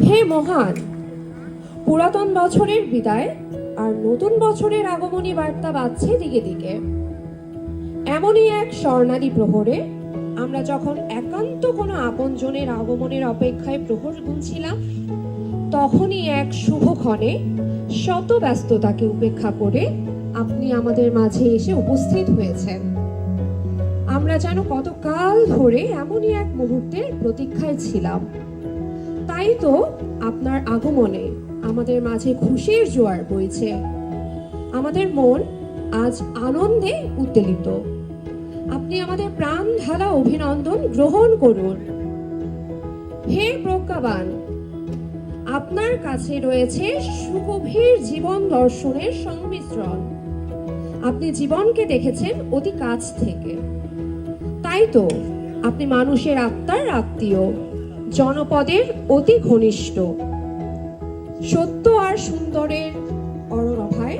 হে মহান, পুরাতন বছরের বিদায় আর নতুন বছরের আগমনী বার্তা বাজছে দিকে দিকে। এমনই এক স্বর্ণালী প্রহরে আমরা যখন একান্ত কোনো আপনজনের আগমনের অপেক্ষায় প্রহর গুনছিলাম, তখনই এক শুভক্ষণে শত ব্যস্ততাকে উপেক্ষা করে আপনি আমাদের মাঝে এসে উপস্থিত হয়েছেন। আমরা যেন কতকাল ধরে এমনই এক মুহূর্তের প্রতীক্ষায় ছিলাম। তাই তো আপনার আগমনে আমাদের মাঝে খুশির জোয়ার বইছে। আমাদের মন আজ আনন্দে উত্তেলিত। আপনি আমাদের প্রাণ ঢালা অভিনন্দন গ্রহণ করুন। হে প্রজ্ঞাবান, আপনার কাছে রয়েছে সুগভীর জীবন দর্শনের সংমিশ্রণ। আপনি জীবনকে দেখেছেন অতি কাছ থেকে। তাই তো আপনি মানুষের আত্মার আত্মীয়। জনপদের অতি ঘনিষ্ঠ। সত্য আর সুন্দরের অরণভায়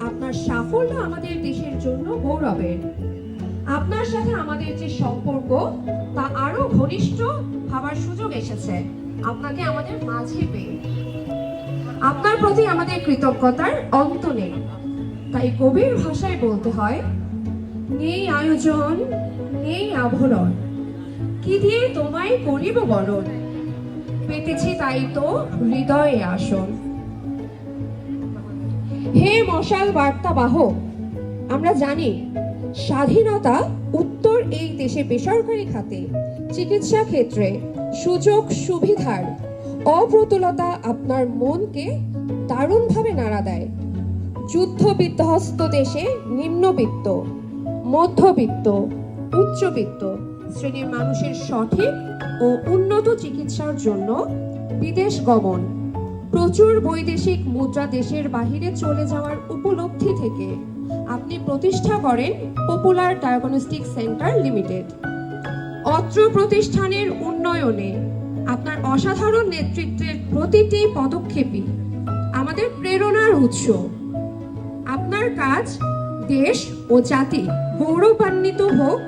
আপনার সাফল্য আমাদের দেশের জন্য গৌরবের। আপনার সাথে আমাদের যে সম্পর্ক, তা আরও ঘনিষ্ঠ হবার সুযোগ এসেছে। আপনাকে আমাদের মাঝে পেয়ে। আপনার প্রতি আমাদের কৃতজ্ঞতার অন্ত নেই। তাই কবির ভাষায় বলতে হয়, নেই আয়োজন, নেই আভরণ কি দিয়ে তোমায় করিব বরণ? পেতেছি তাই তো হৃদয়ে আসন। হে মশাল বার্তা বাহক আমরা জানি স্বাধীনতা উত্তর এই দেশে বেসরকারি খাতে, চিকিৎসা ক্ষেত্রে সুযোগ সুবিধার অপ্রতুলতা আপনার মনকে দারুণভাবে নাড়া দেয়। যুদ্ধ বিধ্বস্ত দেশে নিম্নবিত্ত, মধ্যবিত্ত, উচ্চবিত্ত শ্রেণির মানুষের সঠিক ও উন্নত চিকিৎসার জন্য বিদেশ গমন। প্রচুর বৈদেশিক মুদ্রা দেশের বাহিরে চলে যাওয়ার উপলব্ধি থেকে আপনি প্রতিষ্ঠা করেন পপুলার ডায়াগনস্টিক সেন্টার লিমিটেড অত্র প্রতিষ্ঠানের উন্নয়নে আপনার অসাধারণ নেতৃত্বের প্রতিটি পদক্ষেপই আমাদের প্রেরণার উৎস। আপনার কাজ দেশ ও জাতি গৌরবান্বিত হোক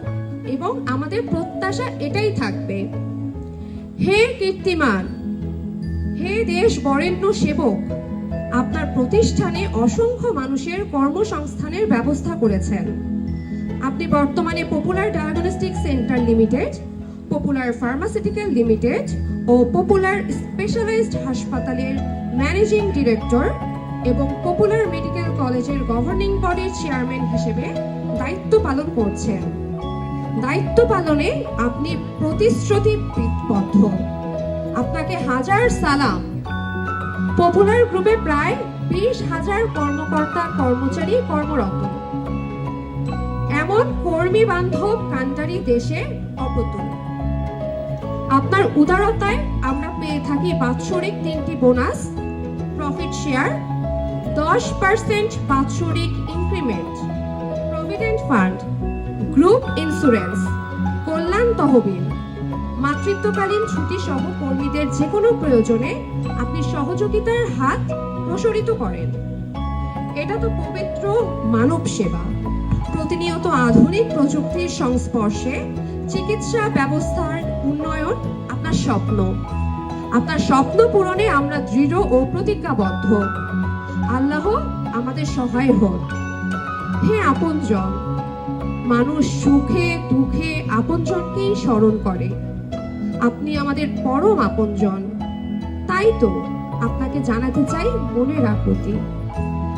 এবং আমাদের প্রত্যাশা এটাই থাকবে। হে কীর্তিমান, হে দেশ বরেণ্য সেবক, আপনার প্রতিষ্ঠানে অসংখ্য মানুষের কর্মসংস্থানের ব্যবস্থা করেছেন। আপনি বর্তমানে popular diagnostic centre limited popular pharmaceutical limited ও পপুলার স্পেশালাইজড হাসপাতালের ম্যানেজিং ডিরেক্টর এবং পপুলার মেডিকেল কলেজের গভর্নিং বডির চেয়ারম্যান হিসেবে দায়িত্ব পালন করছেন। দায়িত্ব পালনে আপনি প্রতিশ্রুতিবদ্ধ আপনাকে হাজার সালাম। পপুলার গ্রুপে প্রায় বিশ হাজার কর্মকর্তা, কর্মচারী কর্মরত। এমন কর্মী বান্ধব কান্টারি দেশে অপ্রতুল আপনার উদারতায় আমরা পেয়ে থাকি বাৎসরিক তিনটি বোনাস প্রফিট শেয়ার দশ পার্সেন্ট বাৎসরিক increment provident fund group insurance, কল্যাণ তহবিল, মাতৃত্বকালীন ছুটি সহ কর্মীদের যে কোনো প্রয়োজনে আপনি সহযোগিতার হাত প্রসারিত করেন। এটা তো পবিত্র মানব সেবা। প্রতিনিয়ত আধুনিক প্রযুক্তির সংস্পর্শে চিকিৎসা ব্যবস্থার উন্নয়ন আপনার স্বপ্ন। আপনার স্বপ্ন পূরণে আমরা দৃঢ় ও প্রতিজ্ঞাবদ্ধ। আল্লাহ আমাদের সহায় হোক হে আপনজন মানুষ সুখে, দুঃখে আপনজনকেই স্মরণ করে। আপনি আমাদের পরম আপনজন। তাই তো আপনাকে জানাতে চাই মনের আকুতি।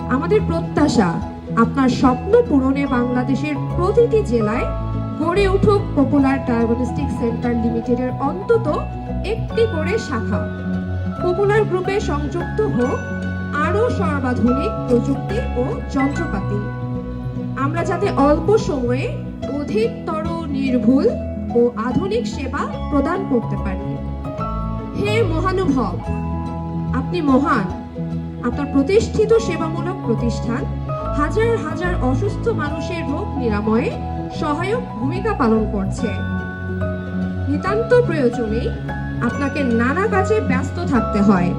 আমাদের প্রত্যাশা, আপনার স্বপ্ন পূরণে বাংলাদেশের প্রতিটি জেলায় গড়ে উঠুক পপুলার ডায়াগনস্টিক সেন্টার লিমিটেডের অন্তত একটি করে শাখা। পপুলার গ্রুপে সংযুক্ত হোক আরও সর্বাধুনিক প্রযুক্তি ও যন্ত্রপাতি। আমরা যাতে অল্প সময়ে অধিকতর নির্ভুল ও আধুনিক সেবা প্রদান করতে পারি। হে মহানুভব, আপনি মহান। আপনার প্রতিষ্ঠিত সেবামূলক প্রতিষ্ঠান হাজার হাজার অসুস্থ মানুষের রোগ নিরাময়ে সহায়ক ভূমিকা পালন করছে। নিতান্ত প্রয়োজনে আপনাকে নানা কাজে ব্যস্ত থাকতে হয়।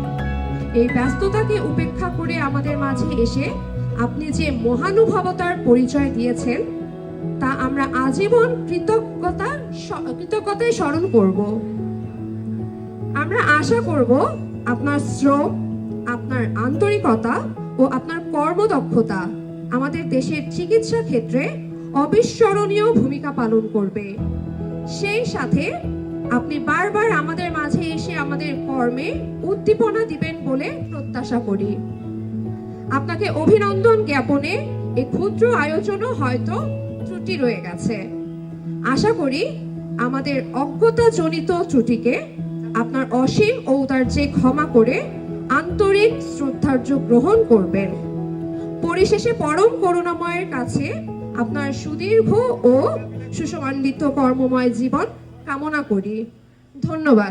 এই ব্যস্ততাকে উপেক্ষা করে আমাদের মাঝে এসে আপনি যে মহানুভবতার পরিচয় দিয়েছেন, তা আমরা আজীবন কৃতজ্ঞতা কৃতজ্ঞতায় স্মরণ করব। আমরা আশা করব আপনার শ্রম, আপনার আন্তরিকতা ও আপনার কর্মদক্ষতা আমাদের দেশের চিকিৎসা ক্ষেত্রে অবিস্মরণীয় ভূমিকা পালন করবে। সেই সাথে আপনি বারবার আমাদের মাঝে এসে আমাদের কর্মে উদ্দীপনা দিবেন বলে প্রত্যাশা করি। আপনাকে অভিনন্দন জ্ঞাপনে এই ক্ষুদ্র আয়োজনও হয়তো ত্রুটি রয়ে গেছে। আশা করি আমাদের অজ্ঞতাজনিত ত্রুটিকে আপনার অসীম ঔদার্যে ক্ষমা করে আন্তরিক শ্রদ্ধার্য গ্রহণ করবেন। পরিশেষে পরম করুণাময়ের কাছে আপনার সুদীর্ঘ ও সুসমান্বিত কর্মময় জীবন কামনা করি। ধন্যবাদ।